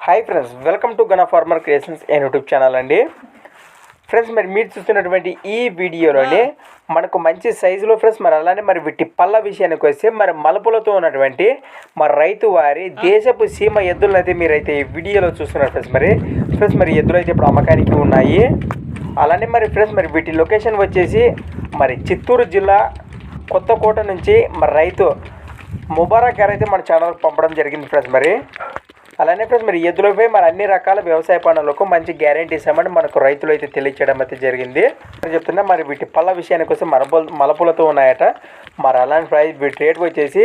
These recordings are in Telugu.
Hi friends welcome to Gana farmer creations and YouTube channel అండి. ఫ్రెండ్స్ మరి మీరు చూస్తున్నటువంటి ఈ వీడియోలోని మనకు మంచి సైజులో ఫ్రెండ్స్ మరి అలానే మరి వీటి పళ్ళ విషయానికి వస్తే మరి మలుపులతో ఉన్నటువంటి మరి రైతు వారి దేశపు సీమ ఎద్దులను అయితే మీరైతే ఈ వీడియోలో చూస్తున్నారు ఫ్రెండ్స్ మరి. ఫ్రెండ్స్ మరి ఎద్దులు అయితే ఇప్పుడు అమ్మకానికి ఉన్నాయి. అలానే మరి ఫ్రెండ్స్ మరి వీటి లొకేషన్ వచ్చేసి మరి చిత్తూరు జిల్లా కొత్తకోట నుంచి మరి రైతు ముబారక్ గారు అయితే మన ఛానల్కి పంపడం జరిగింది ఫ్రెండ్స్ మరి. అలానే ఫ్రెండ్స్ మరి ఎద్దులపై మరి అన్ని రకాల వ్యవసాయ పనులకు మంచి గ్యారెంటీ ఇస్తామని మనకు రైతులు అయితే తెలియచేయడం అయితే జరిగింది. చెప్తున్నా మరి వీటి పళ్ళ విషయానికి వస్తే మరపుల మలపులతో ఉన్నాయట. మరి అలాంటి ప్రైస్ వీటి రేట్ వచ్చేసి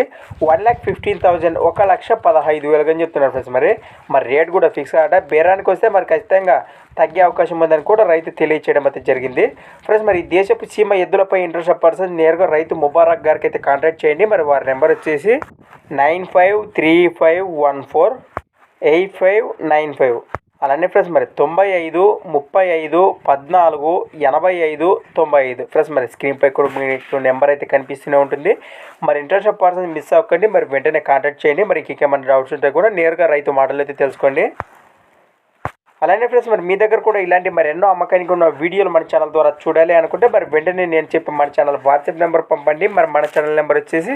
వన్ ల్యాక్ ఫిఫ్టీన్ థౌజండ్ ఒక లక్ష పదహైదు వేలుగా అని చెప్తున్నారు ఫ్రెండ్స్ మరి. మరి రేట్ కూడా ఫిక్స్ ఆట బేరానికి వస్తే మరి ఖచ్చితంగా తగ్గే అవకాశం ఉందని కూడా రైతు తెలియచేయడం అయితే జరిగింది. ఫ్రెండ్స్ మరి దేశపు సీమ ఎద్దులపై ఇంట్రెస్ట్ పర్సన్ నేరుగా రైతు ముబారక్ గారికి అయితే కాంటాక్ట్ చేయండి. మరి వారి నెంబర్ వచ్చేసి nine five three five one four eight five nine five. అలానే ఫ్రెండ్స్ మరి తొంభై ఐదు ముప్పై ఐదు పద్నాలుగు ఎనభై ఐదు తొంభై ఐదు. ఫ్రెండ్స్ మరి స్క్రీన్పై కూడా మీకు నెంబర్ అయితే కనిపిస్తూనే ఉంటుంది. మరి ఇంట్రెస్ట్ పర్సన్ మిస్ అవ్వకండి. మరి వెంటనే కాంటాక్ట్ చేయండి. మరి ఇంకేమైనా డౌట్స్ ఉంటే కూడా నేరుగా రైతు మాటలు అయితే తెలుసుకోండి. అలానే ఫ్రెండ్స్ మరి మీ దగ్గర కూడా ఇలాంటి మరి ఎన్నో అమ్మకానికి ఉన్న వీడియోలు మన ఛానల్ ద్వారా చూడాలి అనుకుంటే మరి వెంటనే నేను చెప్పి మన ఛానల్ వాట్సాప్ నెంబర్ పంపండి. మరి మన ఛానల్ నెంబర్ వచ్చేసి